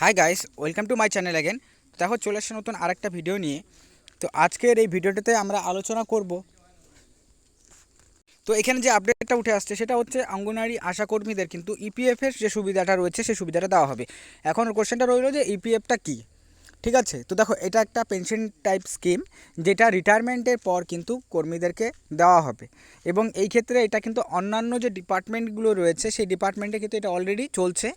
Hi guys welcome to my channel again দেখো, চলে আসছে নতুন আরেকটা ভিডিও নিয়ে। তো আজকের এই ভিডিওটাতে আমরা আলোচনা করব। তো এখানে যে আপডেটটা উঠে আসছে, সেটা হচ্ছে অঙ্গনারী আশাকর্মীদের কিন্তু ইপিএফের যে সুবিধাটা রয়েছে, সেই সুবিধাটা দেওয়া হবে। এখন কোশ্চেনটা রইল যে ইপিএফটা কী? ঠিক আছে? তো দেখো, এটা একটা পেনশন টাইপ স্কিম যেটা রিটায়ারমেন্টের পর কিন্তু কর্মীদেরকে দেওয়া হবে। এবং এই ক্ষেত্রে এটা কিন্তু অন্যান্য যে ডিপার্টমেন্টগুলো রয়েছে, সেই ডিপার্টমেন্টে কিন্তু এটা অলরেডি চলছে।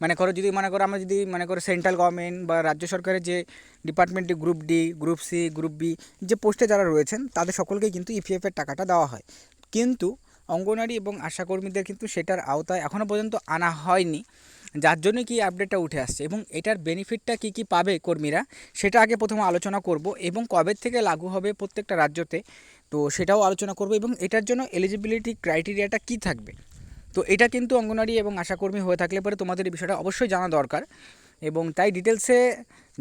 মানে করো যদি, মনে করো আমরা যদি, মনে করো সেন্ট্রাল গভর্নমেন্ট বা রাজ্য সরকারের যে ডিপার্টমেন্টে group D group C group B যে পোস্টে যারা রয়েছেন, তাদের সকলকেই কিন্তু ইপিএফের টাকাটা দেওয়া হয়। কিন্তু অঙ্গনারী এবং আশাকর্মীদের কিন্তু সেটার আওতায় এখনও পর্যন্ত আনা হয়নি। যার জন্য কি আপডেটটা উঠে আসছে এবং এটার বেনিফিটটা কি কি পাবে কর্মীরা, সেটা আগে প্রথমে আলোচনা করব এবং কবে থেকে লাগু হবে প্রত্যেকটা রাজ্যতে, তো সেটাও আলোচনা করব এবং এটার জন্য এলিজিবিলিটি ক্রাইটেরিয়াটা কি থাকবে? তো এটা কিন্তু অঙ্গনারী এবং আশাকর্মী হয়ে থাকলে পরে তোমাদের এই বিষয়টা অবশ্যই জানা দরকার এবং তাই ডিটেলসে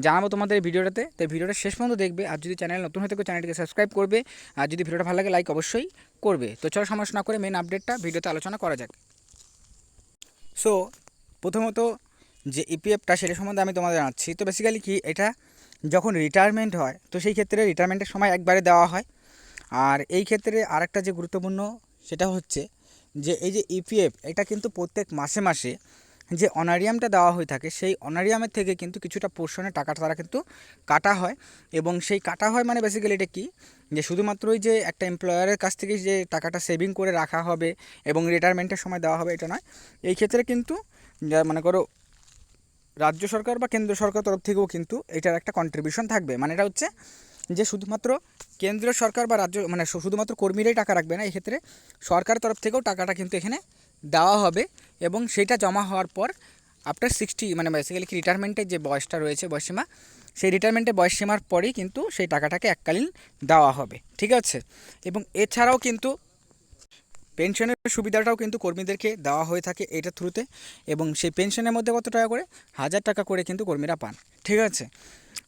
জানাব তোমাদের ভিডিওটাতে। তো ভিডিওটা শেষ পর্যন্ত দেখবে। আর যদি চ্যানেল নতুন হয়ে থাকে চ্যানেলটিকে সাবস্ক্রাইব করবে। আর যদি ভিডিওটা ভালো লাগে লাইক অবশ্যই করবে। তো চলো সমস্যা না করে মেন আপডেটটা ভিডিওতে আলোচনা করা যাক। সো প্রথমত যে ইপিএফটা সেটা সম্বন্ধে আমি তোমাদের জানাচ্ছি। তো বেসিক্যালি কি, এটা যখন রিটায়ারমেন্ট হয়, তো সেই ক্ষেত্রে রিটায়ারমেন্টের সময় একবারে দেওয়া হয়। আর এই ক্ষেত্রে আরেকটা যে গুরুত্বপূর্ণ, সেটা হচ্ছে যে এই যে ইপিএফ এটা কিন্তু প্রত্যেক মাসে মাসে যে অনারিয়ামটা দেওয়া হয়ে থাকে, সেই অনারিয়ামের থেকে কিন্তু কিছুটা পোর্শনের টাকাটা তারা কিন্তু কাটা হয়। এবং সেই কাটা হয় মানে বেসিক্যালি এটা কি? যে শুধুমাত্রই যে একটা এমপ্লয়ারের কাছ থেকে যে টাকাটা সেভিং করে রাখা হবে এবং রিটায়ারমেন্টের সময় দেওয়া হবে, এটা নয়। এই ক্ষেত্রে কিন্তু মনে করো রাজ্য সরকার বা কেন্দ্র সরকার তরফ থেকেও কিন্তু এটার একটা কন্ট্রিবিউশন থাকবে। মানে এটা হচ্ছে যে শুধুমাত্র কেন্দ্রীয় সরকার বা রাজ্য মানে শুধুমাত্র কর্মীরাই টাকা রাখবে না, এক্ষেত্রে সরকারের তরফ থেকেও টাকাটা কিন্তু এখানে দেওয়া হবে এবং সেটা জমা হওয়ার পর আফটার সিক্সটি মানে বেসিক্যালি কি রিটায়ারমেন্টের যে বয়সটা রয়েছে বয়সীমা সেই রিটায়ারমেন্টের বয়সীমার পরেই কিন্তু সেই টাকাটাকে এককালীন দেওয়া হবে, ঠিক আছে? এবং এছাড়াও কিন্তু পেনশনের সুবিধাটাও কিন্তু কর্মীদেরকে দেওয়া হয়ে থাকে এটা থ্রুতে এবং সেই পেনশনের মধ্যে কত টাকা করে? হাজার টাকা করে কিন্তু কর্মীরা পান, ঠিক আছে?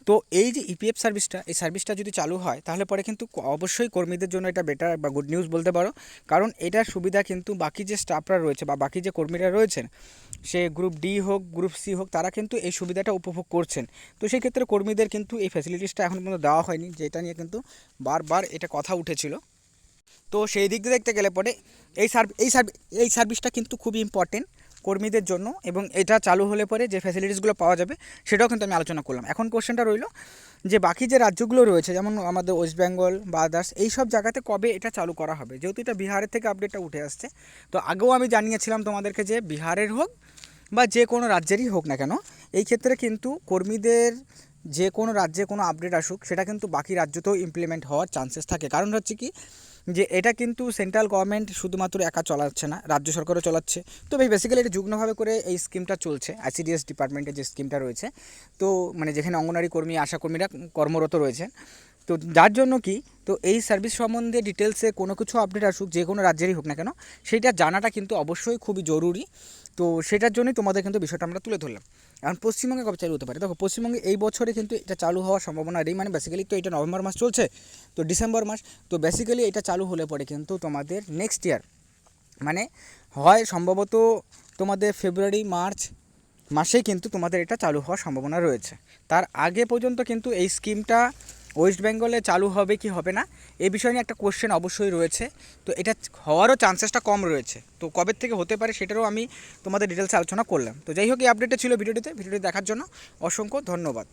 তো এই যে ইপিএফ সার্ভিসটা এই সার্ভিসটা যদি চালু হয়, তাহলে পরে কিন্তু অবশ্যই কর্মীদের জন্য এটা বেটার বা গুড নিউজ বলতে পারো। কারণ এটার সুবিধা কিন্তু বাকি যে স্টাফরা রয়েছে বা বাকি যে কর্মীরা রয়েছেন, সে গ্রুপ ডি হোক গ্রুপ সি হোক, তারা কিন্তু এই সুবিধাটা উপভোগ করছেন। তো সেই ক্ষেত্রে কর্মীদের কিন্তু এই ফ্যাসিলিটিসটা এখন পর্যন্ত দেওয়া হয়নি, যেটা নিয়ে কিন্তু বারবার এটা কথা উঠেছিল। তো সেই দিক দিয়ে দেখতে গেলে পরে এই সার্ভ এই সার্ভ এই সার্ভিসটা কিন্তু খুবই ইম্পর্টেন্ট কর্মীদের জন্য এবং এটা চালু হলে পরে যে ফ্যাসিলিটিসগুলো পাওয়া যাবে, সেটাও কিন্তু আমি আলোচনা করলাম। এখন কোশ্চেনটা রইল যে বাকি যে রাজ্যগুলো রয়েছে, যেমন আমাদের ওয়েস্ট বেঙ্গল বা আদার্স এই সব জায়গাতে কবে এটা চালু করা হবে? যেহেতু এটা বিহারের থেকে আপডেটটা উঠে আসছে, তো আগেও আমি জানিয়েছিলাম তোমাদেরকে যে বিহারের হোক বা যে কোনো রাজ্যেরই হোক না কেন, এই ক্ষেত্রে কিন্তু কর্মীদের যে কোনো রাজ্যে কোনো আপডেট আসুক, সেটা কিন্তু বাকি রাজ্যতেও ইমপ্লিমেন্ট হওয়ার চান্সেস থাকে। কারণ হচ্ছে কি যে এটা কিন্তু সেন্ট্রাল গভর্নমেন্ট শুধুমাত্র একা চলাচ্ছে না, রাজ্য সরকারও চলাচ্ছে। তো এই বেসিক্যালি এটা যুগ্মভাবে করে এই স্কিমটা চলছে আইসিডিএস ডিপার্টমেন্টের যে স্কিমটা রয়েছে। তো মানে যেখানে অঙ্গনারী কর্মী আশাকর্মীরা কর্মরত রয়েছেন। তো যার জন্য কি, তো এই সার্ভিস সম্বন্ধে ডিটেলসে কোনো কিছু আপডেট আসুক, যে কোনো রাজ্যেরই হোক না কেন, সেটা জানাটা কিন্তু অবশ্যই খুবই জরুরি। তো সেটার জন্যই তোমাদের কিন্তু বিষয়টা আমরা তুলে ধরলাম। এখন পশ্চিমবঙ্গে কবে চালু হতে পারে? দেখো, পশ্চিমবঙ্গে এই বছরে কিন্তু এটা চালু হওয়ার সম্ভাবনা নেই মানে বেসিক্যালি তো এটা নভেম্বর মাস চলছে, তো ডিসেম্বর মাস, তো বেসিক্যালি এটা চালু হলে পরে কিন্তু তোমাদের নেক্সট ইয়ার মানে হয় সম্ভবত তোমাদের ফেব্রুয়ারি মার্চ মাসেই কিন্তু তোমাদের এটা চালু হওয়ার সম্ভাবনা রয়েছে। তার আগে পর্যন্ত কিন্তু এই স্কিমটা ওয়েস্ট বেঙ্গলে চালু হবে কি হবে না, এ বিষয় নিয়ে একটা কোশ্চেন অবশ্যই রয়েছে। তো এটা হওয়ারও চান্সেসটা কম রয়েছে। তো কবে থেকে হতে পারে সেটারও আমি তোমাদের ডিটেলসে আলোচনা করলাম। তো যাই হোক, এই আপডেটটা ছিল ভিডিওটিতে। ভিডিওটি দেখার জন্য অসংখ্য ধন্যবাদ।